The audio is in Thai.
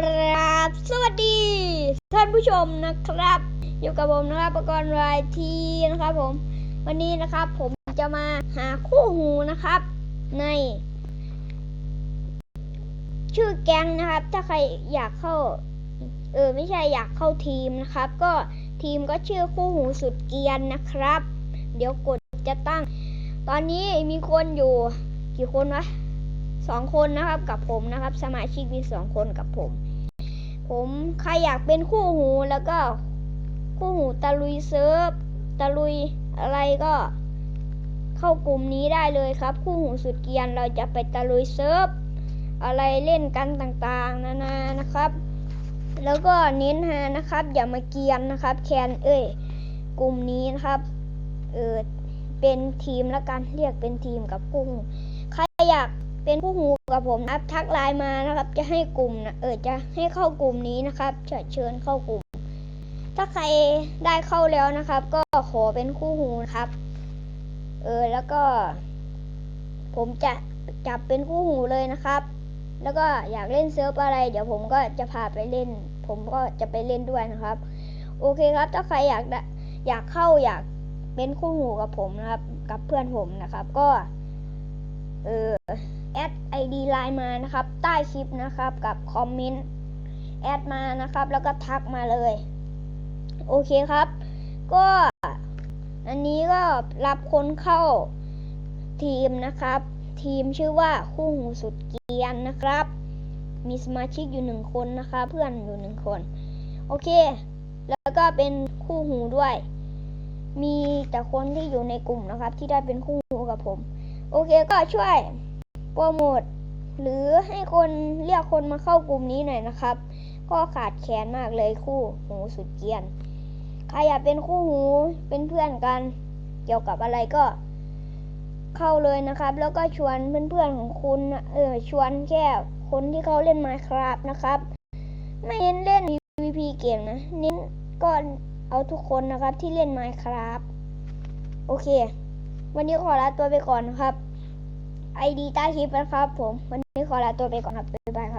ครับ สวัสดี ท่านผู้ชมนะครับ อยู่กับผมนะครับประกรณ์รายทีนะครับผม วันนี้นะครับผมจะมาหาคู่หูนะครับ ใน ชื่อแก๊งนะครับ ถ้าใครอยากเข้า เออไม่ใช่อยากเข้าทีมนะครับ ก็ทีมก็ชื่อคู่หูสุดเกียนนะครับ เดี๋ยวกดจะตั้ง ตอนนี้มีคนอยู่กี่คนวะสองคนนะครับกับผมนะครับ สมาชิกมีสองคนกับผม ผมใครอยากเป็นคู่หูแล้วก็ คู่หูตะลุยเซิร์ฟตะลุยอะไรก็ เข้ากลุ่มนี้ได้เลยครับ คู่หูสุดเกียนเราจะไปตะลุยเซิร์ฟอะไรเล่นกันต่างๆ นานานะครับ แล้วก็เน้นหานะครับ อย่ามาเกียนนะครับ แคนเอ้ยกลุ่มนี้นะครับเออเป็นทีมแล้วกันเรียกเป็นทีมกับคู่หูใครอยาก เป็นคู่หูกับผมนะครับทักไลน์มานะครับ จะให้กลุ่มนะเออจะให้เข้ากลุ่มนี้นะครับจะเชิญเข้ากลุ่ม ถ้าใครได้เข้าแล้วนะครับ ก็ขอเป็นคู่หูนะครับ เออแล้วก็ ผมจะจับเป็นคู่หูเลยนะครับ แล้วก็อยากเล่นเซิร์ฟอะไร เดี๋ยวผมก็จะพาไปเล่น ผมก็จะไปเล่นด้วยนะครับ โอเคครับ ถ้าใครอยากอยากเข้าอยากเป็นคู่หูกับผมนะครับ กับเพื่อนผมนะครับ ก็ เออแอดไอดีไลน์มานะครับ ใต้คลิปนะครับกับคอมเมนต์แอดมานะครับ แล้วก็ทักมาเลย โอเคครับ ก็อันนี้ก็รับคนเข้าทีมนะครับ ทีมชื่อว่าคู่หูสุดเกียนนะครับ มีสมาชิกอยู่หนึ่งคนนะคะ เพื่อนอยู่หนึ่งคน โอเค แล้วก็เป็นคู่หูด้วย มีแต่คนที่อยู่ในกลุ่มนะครับ ที่ได้เป็นคู่หูกับผม โอเคก็ช่วยโปรโมทหรือให้คนเรียกคนมาเข้ากลุ่มนี้หน่อยนะครับ ก็ขาดแคลนมากเลยคู่หูสุดเกียนใครอยากเป็นคู่หูเป็นเพื่อนกัน เกี่ยวกับอะไรก็เข้าเลยนะครับ แล้วก็ชวนเพื่อนๆของคุณเออชวนแค่คนที่เขาเล่น Minecraft นะครับ ไม่เน้นเล่น PVP เกมนะเน้นก็เอาทุกคนนะครับที่เล่น Minecraft โอเค วันนี้ขอลาตัวไปก่อนครับ ID ใต้คลิปนะครับผม วันนี้ขอลาตัวไปก่อนครับบ๊ายบายครับ